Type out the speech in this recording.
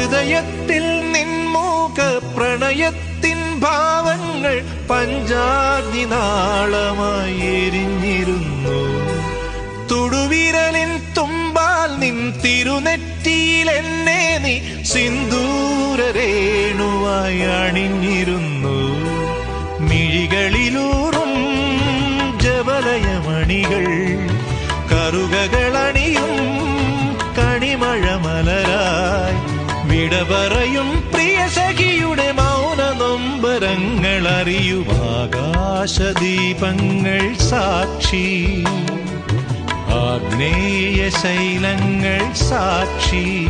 ഹൃദയത്തിൽ നിൻമൂക പ്രണയത്തിൻ ഭാവങ്ങൾ പഞ്ചാഗ്നി നാളമായി എരിഞ്ഞിരുന്നു. തുമ്പാൽ നിൻ തിരുനെറ്റിയിൽ എന്നെ നീ സിന്ദൂരരേണുവായി അണിഞ്ഞിരുന്നു. മിഴികളിലൂറും ജവലയമണികൾ കറുകകളണിയും വിട പറയും പ്രിയ സഖിയുടെ മൗന നൊമ്പരങ്ങൾ അറിയുമാകാശദീപങ്ങൾ സാക്ഷി. ആഗ്നേയ ശൈലങ്ങൾ സാക്ഷി.